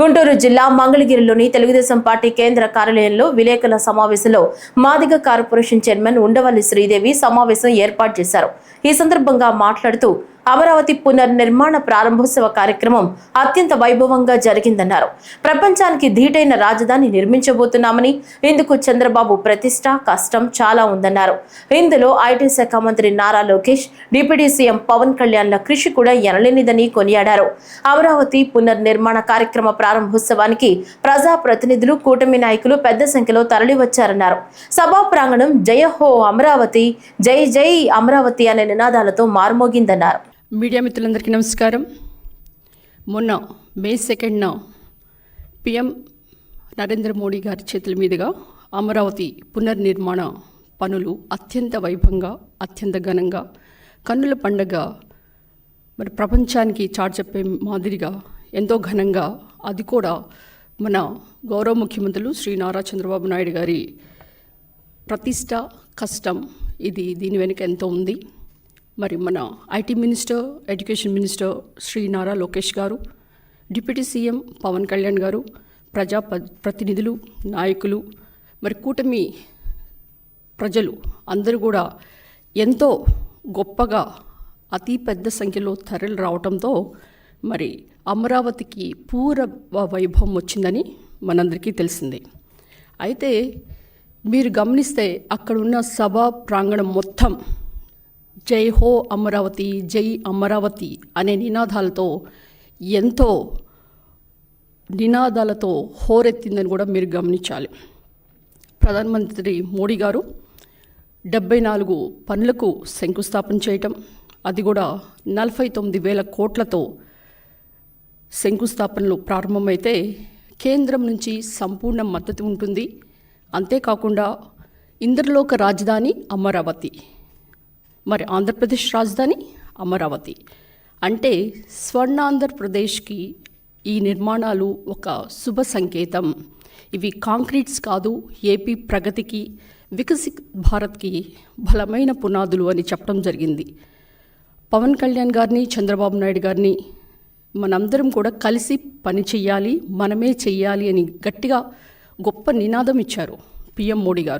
గుంటూరు జిల్లా మంగళగిరిలోని తెలుగుదేశం పార్టీ కేంద్ర కార్యాలయంలో విలేకరుల సమావేశంలో మాదిగ కార్పొరేషన్ చైర్మన్ ఉండవల్లి శ్రీదేవి సమావేశం ఏర్పాటు చేశారు. ఈ సందర్భంగా మాట్లాడుతూ అమరావతి పునర్నిర్మాణ ప్రారంభోత్సవ కార్యక్రమం అత్యంత వైభవంగా జరిగిందన్నారు. ప్రపంచానికి ధీటైన రాజధాని నిర్మించబోతున్నామని ఇందుకు చంద్రబాబు ప్రతిష్ట కష్టం చాలా ఉందన్నారు. ఇందులో ఐటీ శాఖ మంత్రి నారా లోకేష్ డిప్యూటీ సీఎం పవన్ కళ్యాణ్ల కృషి కూడా ఎనలేనిదని కొనియాడారు. అమరావతి పునర్నిర్మాణ కార్యక్రమ ప్రారంభోత్సవానికి ప్రజా ప్రతినిధులు కూటమి నాయకులు పెద్ద సంఖ్యలో తరలివచ్చారన్నారు. సభా ప్రాంగణం జయ హో అమరావతి జై జై అమరావతి అనే నినాదాలతో మార్మోగిందన్నారు. మీడియా మిత్రులందరికీ నమస్కారం. మొన్న మే సెకండ్న పిఎం నరేంద్ర మోడీ గారి చేతుల మీదుగా అమరావతి పునర్నిర్మాణ పనులు అత్యంత వైభవంగా అత్యంత ఘనంగా కన్నుల పండగ మరి ప్రపంచానికి చాటి చెప్పే మాదిరిగా ఎంతో ఘనంగా అది కూడా మన గౌరవ ముఖ్యమంత్రులు శ్రీ నారా చంద్రబాబు నాయుడు గారి ప్రతిష్ట కష్టం ఇది దీని వెనుక ఎంతో ఉంది. మరి మన IT minister education minister Shri Nara Lokesh గారు డిప్యూటీ సీఎం పవన్ కళ్యాణ్ గారు ప్రజా ప్రతినిధులు నాయకులు మరి కూటమి ప్రజలు అందరూ కూడా ఎంతో గొప్పగా అతి పెద్ద సంఖ్యలో తరలి రావటంతో మరి అమరావతికి పూర్వ వైభవం వచ్చిందని మనందరికీ తెలిసింది. అయితే మీరు గమనిస్తే అక్కడున్న సభా ప్రాంగణం మొత్తం జై హో అమరావతి జై అమరావతి అనే నినాదాలతో ఎంతో నినాదాలతో హోరెత్తిందని కూడా మీరు గమనించాలి. ప్రధానమంత్రి మోడీ గారు డెబ్బై నాలుగు పనులకు శంకుస్థాపన చేయటం అది కూడా నలభై తొమ్మిది వేల కోట్లతో శంకుస్థాపనలు ప్రారంభమైతే కేంద్రం నుంచి సంపూర్ణ మద్దతు ఉంటుంది. అంతేకాకుండా ఇంద్రలోక రాజధాని అమరావతి. మరి ఆంధ్రప్రదేశ్ రాజధాని అమరావతి. అంటే స్వర్ణాంధ్రప్రదేశ్కి ఈ నిర్మాణాలు ఒక శుభ సంకేతం. ఇవి కాంక్రీట్స్ కాదు ఏపీ ప్రగతికి వికసిత్ భారత్కి బలమైన పునాదులు అని చెప్పడం జరిగింది. పవన్ కళ్యాణ్ గారిని చంద్రబాబు నాయుడు గారిని మనందరం కూడా కలిసి పని చెయ్యాలి మనమే చెయ్యాలి అని గట్టిగా గొప్ప నినాదం ఇచ్చారు పిఎం మోడీ గారు.